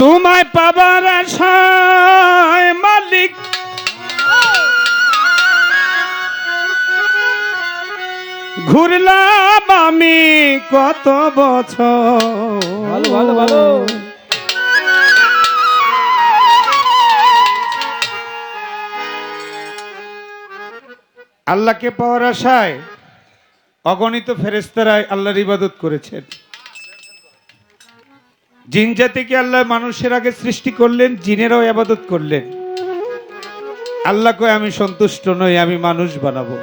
তোমায় পাবার আশায় মালিক। ঘুরলাম আমি কত বছর ভালো ভালো ভালো। আল্লাহকে পাওয়ার আশায় অগণিত ফেরেস্তারায় আল্লাহর ইবাদত করেছেন। জিন জাতিকে আল্লাহ মানুষের আগে সৃষ্টি করলেন? জিনেরাও ইবাদত করলেন। আল্লাহকে আমি সন্তুষ্ট নই আমি মানুষ বানাবো।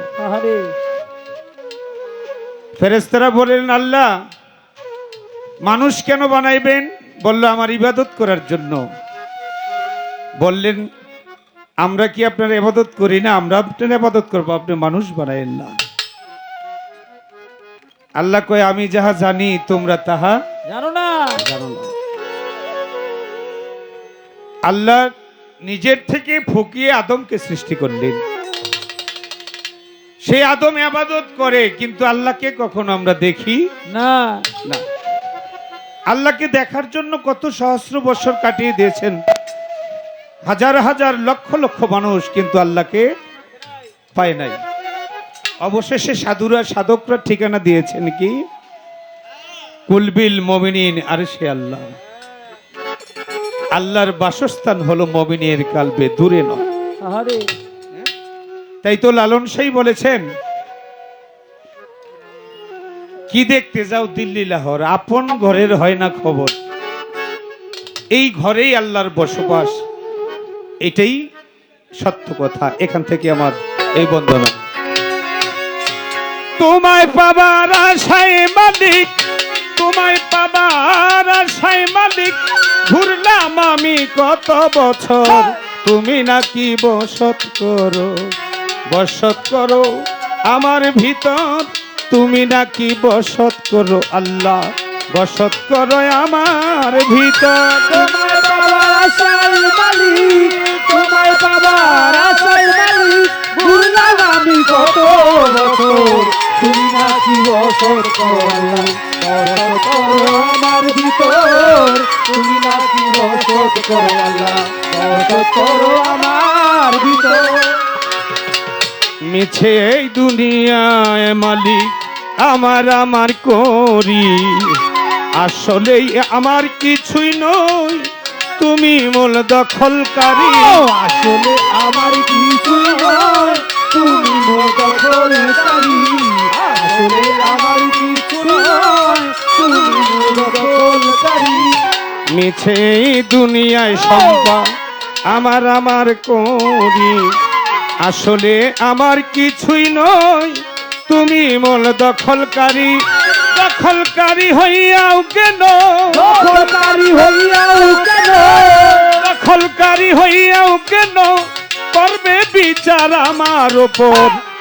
ফেরেস্তারা বললেন আল্লাহ মানুষ কেন বানাইবেন? বলল আমার ইবাদত করার জন্য। বললেন আমরা কি আপনার ইবাদত করি না? আমরা আপনার ইবাদত করব আপনি মানুষ বানাইন না। আল্লাহ কয় আমি যাহা জানি তোমরা তাহা জানো না। জানো না। আল্লাহ নিজের থেকে ফুকিয়ে আদমকে সৃষ্টি করলেন। সেই আদম আবাদত করে কিন্তু আল্লাহকে কখনো আমরা দেখি? না। না। আল্লাহকে দেখার জন্য কত সহস্র বছর কাটিয়ে দিয়েছেন। হাজার হাজার লক্ষ লক্ষ মানুষ কিন্তু আল্লাহকে পায় নাই। অবশেষে সাধুরা সাধকরা ঠিকানা দিয়েছেন কি? কুলবিল মমিনিন আর সে আল্লাহ। আল্লাহর বাসস্থান হলো মমিনের কালবে দূরে নয়। তাই তো লালন সাই বলেছেন কি দেখতে যাও দিল্লি লাহোর আপন ঘরের হয় না খবর। এই ঘরেই আল্লাহর বসবাস এটাই সত্য কথা। এখান থেকে আমার এই বন্দনা। তোমায় পাবার আশায় মালিক তোমায় পাবার আশায় মালিক ঘুরলাম আমি কত বছর। তুমি নাকি বসত করো বসত করো আমার ভিতর। তুমি নাকি বসত করো আল্লাহ বসত করো আমার ভিতর। তোমায় বাবার আশার মালিক তোমায় বাবার আশার মালিক ঘুরলাম আমি কত বছর। মিছে এই দুনিয়ায় মালিক আমার আমার করি। আসলে আমার কিছুই নই তুমি মূল দখলকারী। আসলে আমার কিছু নয়, তুমি মূল দখলকারী। আসলে আমার কিছু নয়। তুমি দখলকারী মিছে দুনিয়ায় সম্পদ আমার আমার করি। আসলে আমার কিছুই নয়। তুমি মূল দখলকারী দখলকারী হইয়াও কেন? দখলকারী হইয়াও কেন? দখলকারী হইয়াও কেন? করবে বিচার আমার ওপর।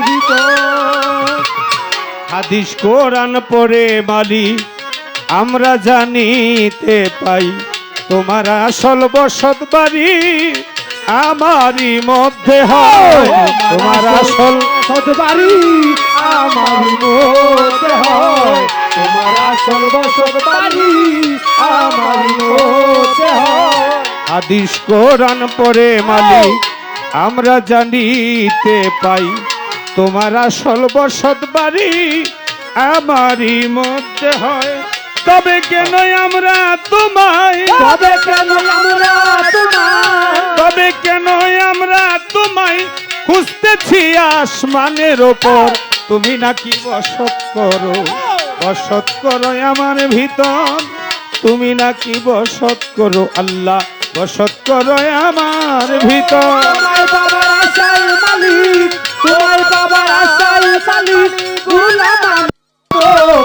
ভিতর। হাদিস কোরআন পড়ে মালি আমরা জানিতে পাই তোমার আসল বসত বাড়ি আমারই মধ্যে হয়। তোমার আসল সদবাড়ি আমার মধ্যে হয়। তোমার আসল বসত বাড়ি আমার মধ্যে হয়। হাদিস কোরআন পড়ে মালি আমরা জানিতে পাই তোমার আসল বসত বাড়ি আমারই মধ্যে হয়। তবে কেন আমরা তোমায়? তবে কেন আমরা তোমার তবে কেন আমরা তোমায়? খুঁজতেছি আসমানের ওপর। তুমি নাকি বসত করো? বসত করো আমার ভিতর। তুমি নাকি বসত করো আল্লাহ। বসত করো আমার ভিতর। তোমার বাবার মালিক তোমার বাবার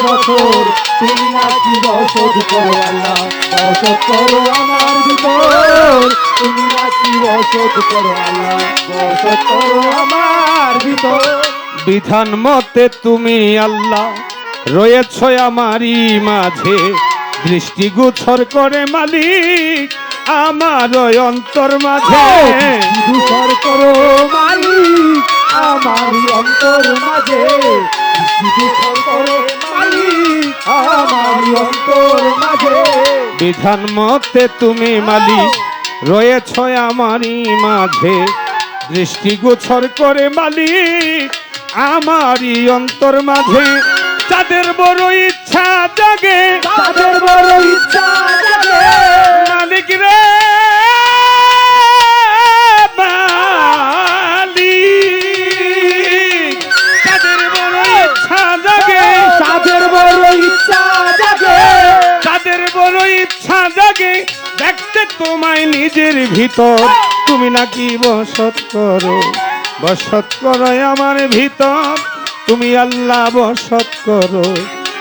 বছর। তুমি নাকি বসত করো আল্লাহ বসত করো আমার ভিতর। বসত করো আল্লাহ বসত করো আমার ভিতর। বিধান মতে তুমি আল্লাহ রয়েছ আমারই মাঝে। দৃষ্টি গুছর করে মালিক আমার অন্তর মাঝে। দূষর করো মালিক আমার অন্তর মাঝে। দূষর করো মালিক আমার অন্তর মাঝে। বিধান মতে তুমি মালিক রয়েছ আমারই মাঝে। দৃষ্টি গোছর করে মালিক আমারই অন্তর মাঝে। যাদের বড় ইচ্ছা জাগে তাদের বড় ইচ্ছা জাগে। মালিক রে দেখতে তোমায় নিজের ভিতর। তুমি নাকি বসত করো বসত করো আমার ভিতর। তুমি আল্লাহ বসত করো।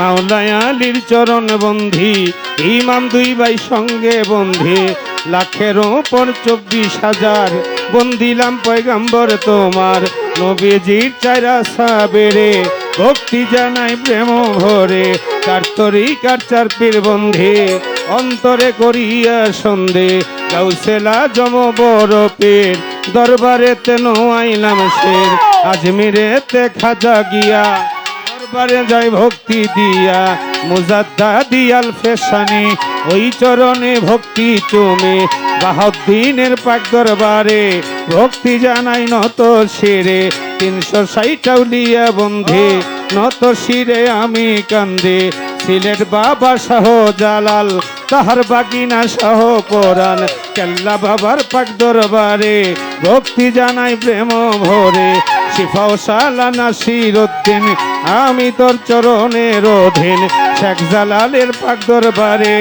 মাওলায় আলীর চরণ বন্ধি, ইমাম দুই ভাই সঙ্গে বন্ধি। লাখের ওপর চব্বিশ হাজার, বন্দিলাম পয়গাম্বর তোমার। নবীজির চারা সাবেরে ভক্তি জানাই প্রেম ভরে। কার তরি, কার চার পীর বন্ধে, অন্তরে করিয়া সন্ধে। গাউসেলা জম বড় পীর দরবারে তেন আইলাম শের। আজমিরে তে খাজা গিয়া দরবারে যাই ভক্তি দিয়া, মুজাদ্দা দিয়াল ফেসানি, ওই চরণে ভক্তি চুমে, বাহাউদ্দিনের পাক দরবারে ভক্তি জানাই নত শিরে, তিনশো ষাটাউলিয়া বন্ধে নত শিরে আমি কান্দে, সিলেট বাবা শাহ জালাল, তাহার বাগিনা শাহ পরাণ, কেল্লা বাবার পাক দরবারে ভক্তি জানাই প্রেম ভরে শিফাও সালা নাসির উদ্দিন, আমি তোর চরণের অধীন। শেখ জালালের পাক দরবারে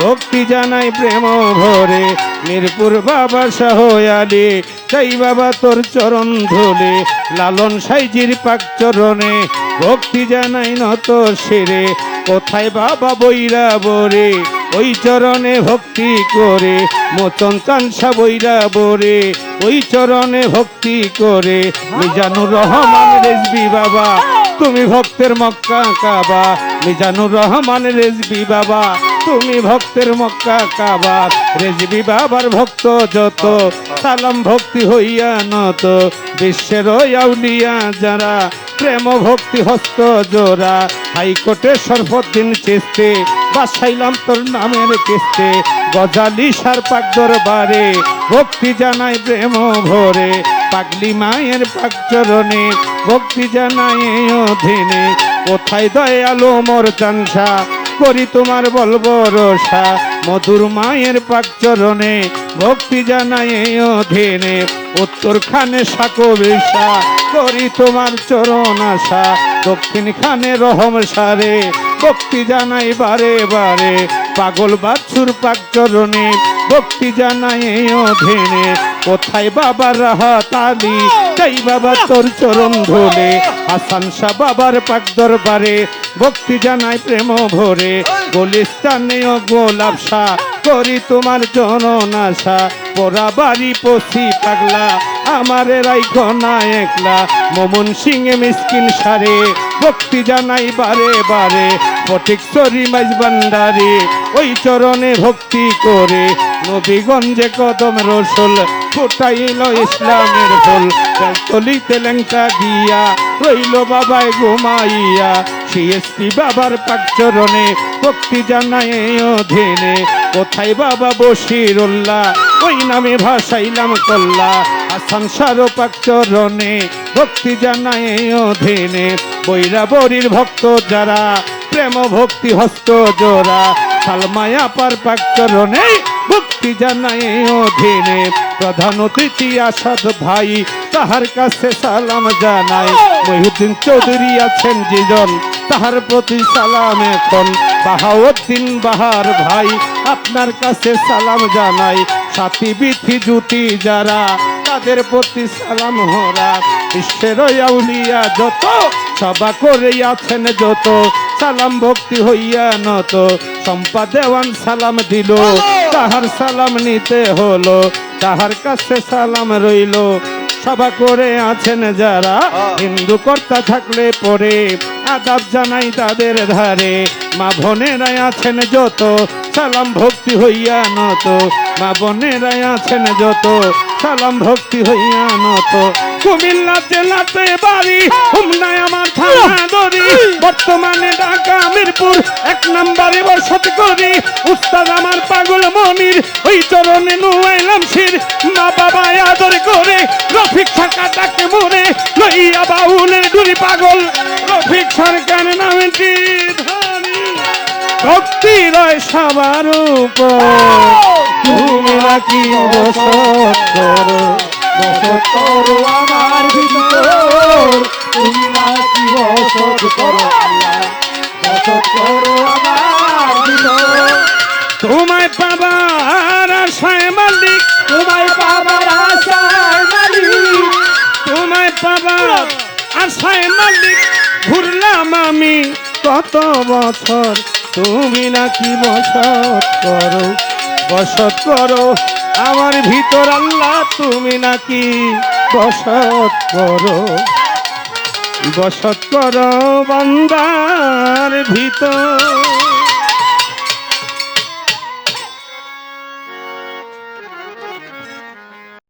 ভক্তি জানাই প্রেম ভরে। মিরপুর বাবা শাহ আলী চাই বাবা তোর চরণ ধুলে। লালন সাইজির পাক চরণে ভক্তি জানাই নত শিরে। কোথায় বাবা বইরা বরে ওই চরণে ভক্তি করে মোচন চানসা বইরা বরে, ওই চরণে ভক্তি করে, মিজানুর রহমান রেজবি বাবা, তুমি ভক্তের মক্কা কাবা, মিজানুর রহমান রেজবি বাবা, তুমি ভক্তের মক্কা কাবা, রেজবি বাবার ভক্ত যত, সালাম ভক্তি হইয়া নত, বিশ্বের আউলিয়া যারা প্রেম ভক্তি হস্ত জোড়া। হাইকোর্টে সর্বদিন চেষ্ଟେ বাসাইলাম তোর নামের কেস্তে। গজালি সার পাক দরবারে, ভক্তি জানাই প্রেম ভরে। পাগলি মায়ের পাক চরণে, ভক্তি জানাই অধীনে। কোথায় দয়ালো মোর চাংসা করি তোমার বলব রসা মধুর মায়ের পাক চরণে, ভক্তি জানাই অধীনে। উত্তর খানে সাকো বেশা করি তোমার চরণ আশা। দক্ষিণ খানে রহম সারে, ভক্তি জানাই বারে বারে। পাগল বাছুর পাক চরণে, ভক্তি জানাই অধীনে। কোথায় বাবার রাহাত আলী? তাই বাবা তোর চরণ ধুলে? হাসান শাহ বাবার পাক দরবারে, ভক্তি জানাই প্রেম ভরে। গোলিস্তানে গোলাপ শাহ, করি তোমার জননাশা পোড়া বাড়ি পশি পাগলা, আমার রাইখ না একলা। মমন সিং এ মিসকিন সারে, ভক্তি জানাই বারে বারে। ফটিক সরি মাইজ ওই চরণে ভক্তি করে। নবীগঞ্জে কদম রসুল, ফুটাইল ইসলামের ফুল। তলিতে লেংটা গিয়া রইল বাবায় ঘুমাইয়া। সিএসপি বাবার পাক চরণে ভক্তি এই অধীনে। কোথায় বাবা বসিরুল্লাহ ওই নামে ভাসাইলাম কল্লা। আসান সারো পাক চরণে ভক্তি এই অধীনে। বৈরা বরির ভক্ত যারা, প্রেম ভক্তি হস্ত জোড়া। সালমায়া পার পাক চরণে ভক্তি এই অধীনে। প্রধান অতিথি আসাদ ভাই, তাহার কাছে সালাম জানাই মহিউদ্দিন চৌধুরী আছেন যেজন তাহার প্রতি সালাম এখন। বাহাউদ্দিন বাহার ভাই, আপনার কাছে সালাম জানাই সাথী বিথি জুতি যারা, তাদের প্রতি সালাম হরা। বিশ্বের আউলিয়া যত সভা করে আছেন যত, সালাম ভক্তি হইয়া নত। সম্পা দেওয়ান সালাম দিল, তাহার সালাম নিতে হলো, তাহার কাছে সালাম রইল। সভা করে আছেন যারা, হিন্দু কর্তা থাকলে পরে, আদাব জানাই তাদের ধারে। মা বোনেরাই আছেন যত সালাম ভক্তি হইয়া নত। মা বোনেরাই আছেন যত। সালাম ভক্তি হইয়া নত। কুমিল্লা জেলাতে বাড়ি হুমনায় আমার থানা দরি। বর্তমানে ঢাকা মিরপুর এক নম্বরে বসত করি। উস্তাদ আমার পাগল মনির ওই চরণে নুয়াইলাম শির। মা বাবা আদর করে রফিক থাকা ডাকে মরে। লইয়া বাউলের ডুরি পাগল রফিক সরকার নামটি ভক্তি রয় সবার উপর। তুমি নাকি বসত করো বসত করো আমার ভিতর। তুমি নাকি বসত করো বসত করো আমার ভিতর। তোমায় পাবার আশায় মালিক। তোমায় পাবার আশায় মালিক। তোমায় পাবার আশায় মালিক। ঘুরলাম আমি কত বছর তুমি নাকি বসত করো বসত করো। আমার ভিতর আল্লাহ, তুমি নাকি বসত করো। বসত করো বন্দার ভিতর।